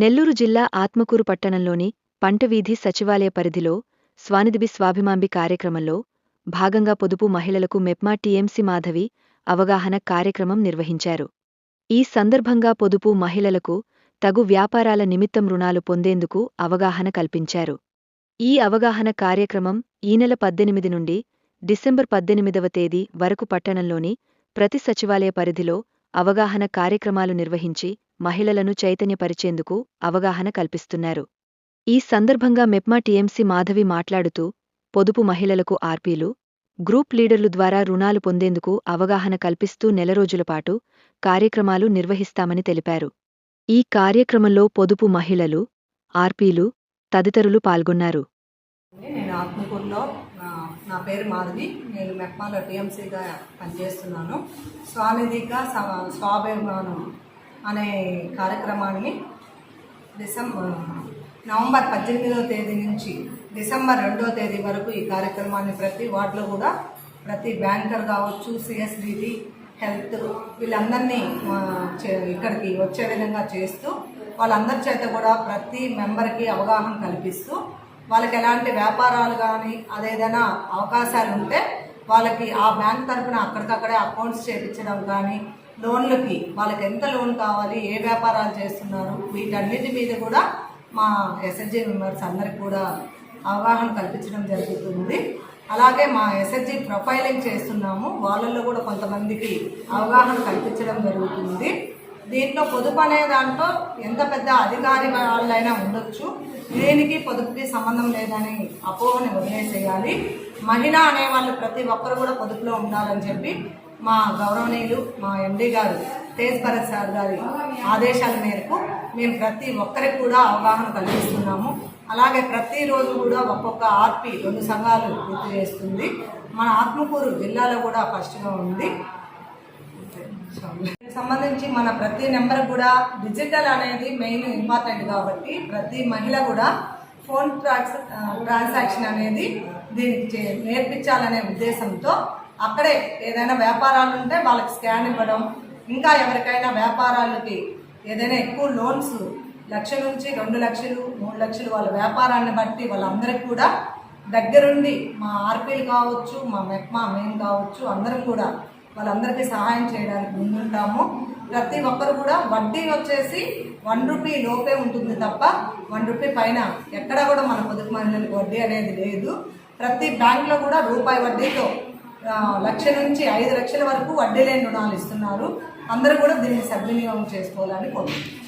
నెల్లూరు జిల్లా ఆత్మకూరు పట్టణంలోని పంటవీధి సచివాలయ పరిధిలో స్వానిధిబి స్వాభిమాంబి కార్యక్రమంలో భాగంగా పొదుపు మహిళలకు మెప్మా టీఎంసీ మాధవి అవగాహన కార్యక్రమం నిర్వహించారు. ఈ సందర్భంగా పొదుపు మహిళలకు తగు వ్యాపారాల నిమిత్తం రుణాలు పొందేందుకు అవగాహన కల్పించారు. ఈ అవగాహన కార్యక్రమం ఈ నెల పద్దెనిమిది నుండి డిసెంబర్ పద్దెనిమిదవ తేదీ వరకు పట్టణంలోని ప్రతి సచివాలయ పరిధిలో అవగాహన కార్యక్రమాలు నిర్వహించి మహిళలను చైతన్యపరిచేందుకు అవగాహన కల్పిస్తున్నారు. ఈ సందర్భంగా మెప్మా టీఎంసీ మాధవి మాట్లాడుతూ పొదుపు మహిళలకు ఆర్పీలు గ్రూప్ లీడర్లు ద్వారా రుణాలు పొందేందుకు అవగాహన కల్పిస్తూ నెల రోజులపాటు కార్యక్రమాలు నిర్వహిస్తామని తెలిపారు. ఈ కార్యక్రమంలో పొదుపు మహిళలు ఆర్పీలు తదితరులు పాల్గొన్నారు. నా పేరు మాధవి. నేను మెప్మాలో టీఎంసీగా పనిచేస్తున్నాను. స్వానిధిక స్వాభిమానం అనే కార్యక్రమాన్ని డిసెంబర్ నవంబర్ పద్దెనిమిదవ తేదీ నుంచి డిసెంబర్ రెండవ తేదీ వరకు ఈ కార్యక్రమాన్ని ప్రతి వార్డులో కూడా ప్రతి బ్యాంకర్ కావచ్చు సిఎస్డిటి హెల్త్ వీళ్ళందరినీ చే- ఇక్కడికి వచ్చే విధంగా చేస్తూ వాళ్ళందరి చేత కూడా ప్రతి మెంబర్కి అవగాహన కల్పిస్తూ వాళ్ళకి ఎలాంటి వ్యాపారాలు కానీ అదేదైనా అవకాశాలు ఉంటే వాళ్ళకి ఆ బ్యాంక్ తరఫున అక్కడికక్కడే అకౌంట్స్ చేయించడం కానీ లోన్లకి వాళ్ళకి ఎంత లోన్ కావాలి ఏ వ్యాపారాలు చేస్తున్నారు వీటన్నిటి మీద కూడా మా ఎస్ఎస్జి మెంబర్స్ అందరికి కూడా అవగాహన కల్పించడం జరుగుతుంది. అలాగే మా ఎస్ఎస్జి ప్రొఫైలింగ్ చేస్తున్నాము. వాళ్ళల్లో కూడా కొంతమందికి అవగాహన కల్పించడం జరుగుతుంది. దీంట్లో పొదుపు అనే దాంట్లో ఎంత పెద్ద అధికారి వాళ్ళైనా ఉండొచ్చు. దేనికి పొదుపుకి సంబంధం లేదని అపోహని వదిలేసేయాలి. మహిళ అనే వాళ్ళు ప్రతి ఒక్కరు కూడా పొదుపులో ఉండాలని చెప్పి మా గౌరవనీయులు మా ఎండీ గారు తేజ్ భరత్ సార్ గారి ఆదేశాల మేరకు మేము ప్రతి ఒక్కరికి కూడా అవగాహన కల్పిస్తున్నాము అలాగే ప్రతిరోజు కూడా ఒక్కొక్క ఆర్పి రెండు సంఘాలు పూర్తి చేస్తుంది. మన ఆత్మకూరు జిల్లాలో కూడా ఫస్ట్గా ఉంది. సంబంధించి మన ప్రతి నెంబర్ కూడా డిజిటల్ అనేది మెయిన్ ఇంపార్టెంట్ కాబట్టి ప్రతి మహిళ కూడా ఫోన్ ట్రాక్స్ ట్రాన్సాక్షన్ అనేది దీనికి చే- నేర్పించాలనే ఉద్దేశంతో అక్కడే ఏదైనా వ్యాపారాలు ఉంటే వాళ్ళకి స్కాన్ ఇవ్వడం ఇంకా ఎవరికైనా వ్యాపారాలకి ఏదైనా ఎక్కువ లోన్స్ లక్ష నుంచి రెండు లక్షలు మూడు లక్షలు వాళ్ళ వ్యాపారాన్ని బట్టి వాళ్ళందరికీ కూడా దగ్గరుండి మా ఆర్పీలు కావచ్చు మా మెక్మా మేము కావచ్చు అందరం కూడా వాళ్ళందరికీ సహాయం చేయడానికి ముందుంటాము. ప్రతి ఒక్కరు కూడా వడ్డీ వచ్చేసి వన్ రూపీ లోపే ఉంటుంది తప్ప వన్ రూపీ పైన ఎక్కడా కూడా మన పొదుపు మహిళలకు వడ్డీ అనేది లేదు. ప్రతి బ్యాంక్లో కూడా రూపాయి వడ్డీతో లక్ష నుంచి ఐదు లక్షల వరకు వడ్డీ లేని రుణాలు ఇస్తున్నారు. అందరూ కూడా దీన్ని సద్వినియోగం చేసుకోవాలని కోరుకుంటున్నాను